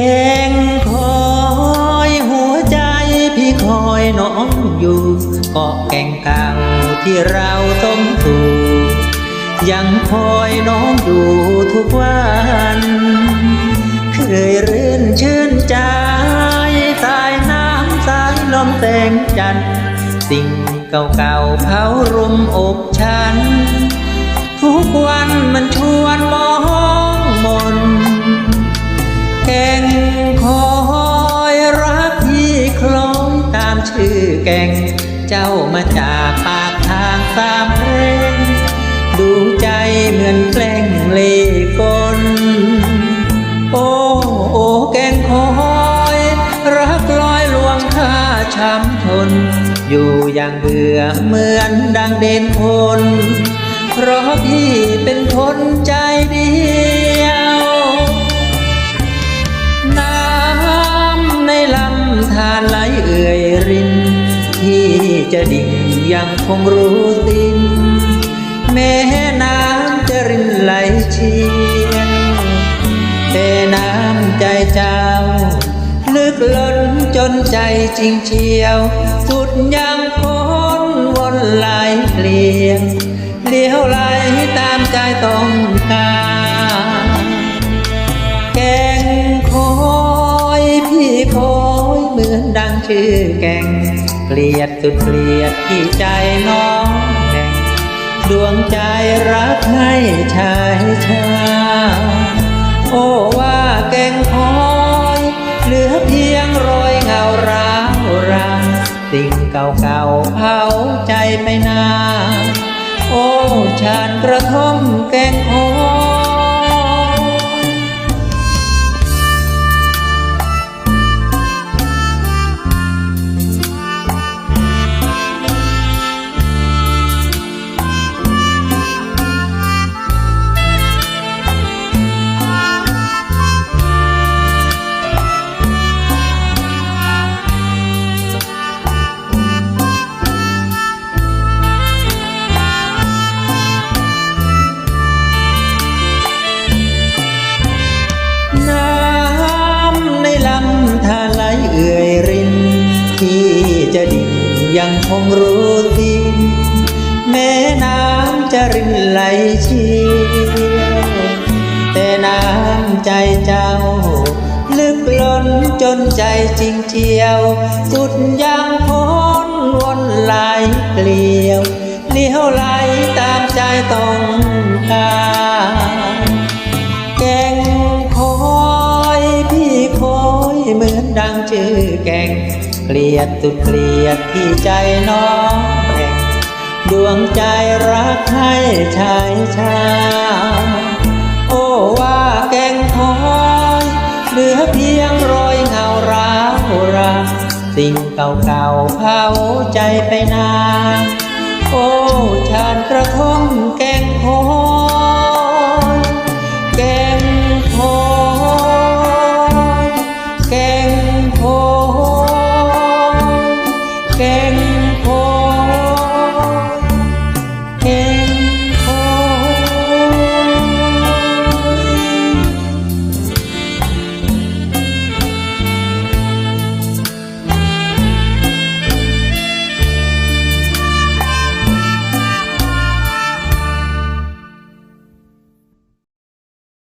แกงคอยหัวใจพี่คอยน้องอยู่เกาะแก่งเก่าที่เราต้มถูกยังคอยน้องอยู่ทุกวัน เคยรื่นชื่นใจสายน้ำสายลมแสงจันทร์สิ่งเก่าๆเผารุมอกฉัน ทุกวันมันชวน ชื่อแก่ง เจ้ามาจากปากทางสามเพลงดูใจเหมือนแกล้งเล่กลโอ้โอ้แก่งคอยรักลอยลวงข้าช้ำทน อยู่อย่างเบื่อเหมือนดังเด่นพลเพราะพี่เป็นคน จะดิ่งยังคงรู้สิ้นแม้น้ำจะรินไหลเชี่ยวแต่น้ำใจเจ้า ลึกล้นจนใจจริงเชียว สุดยังพ้นวนไหลเปลี่ยนเลี้ยวไหลตามใจต้องการแกงคอยพี่คอยเหมือนดังชื่อแกง เกลียดสุดเกลียดที่ใจน้องแก่งดวงใจรักให้ชายชา โอ้ว่าแกงคอยเหลือเพียงรอยเงาร้าวรางสิ่งเก่าๆเผาใจไปนานโอ้ชานกระท่อมแกงคอย คงรู้สิ้นแม้น้ำจะรินไหลเชี่ยวแต่น้ำใจเจ้า ลึกล้นจนใจจริงเจียว สุดยังพ้นวนไหลเกลียวเลี้ยวไหลตามใจต้องการแกงคอยพี่คอยเหมือนดังชื่อแกง เกลียดสุดเกลียดที่ใจน้องแบ่งดวงใจรักให้ชายชา โอ้ว่าแกงคอยเหลือเพียงรอยเงาร้าวราสิ่งเก่าๆเผาใจไปนานโอ้ชานกระท่อมแกงคอย que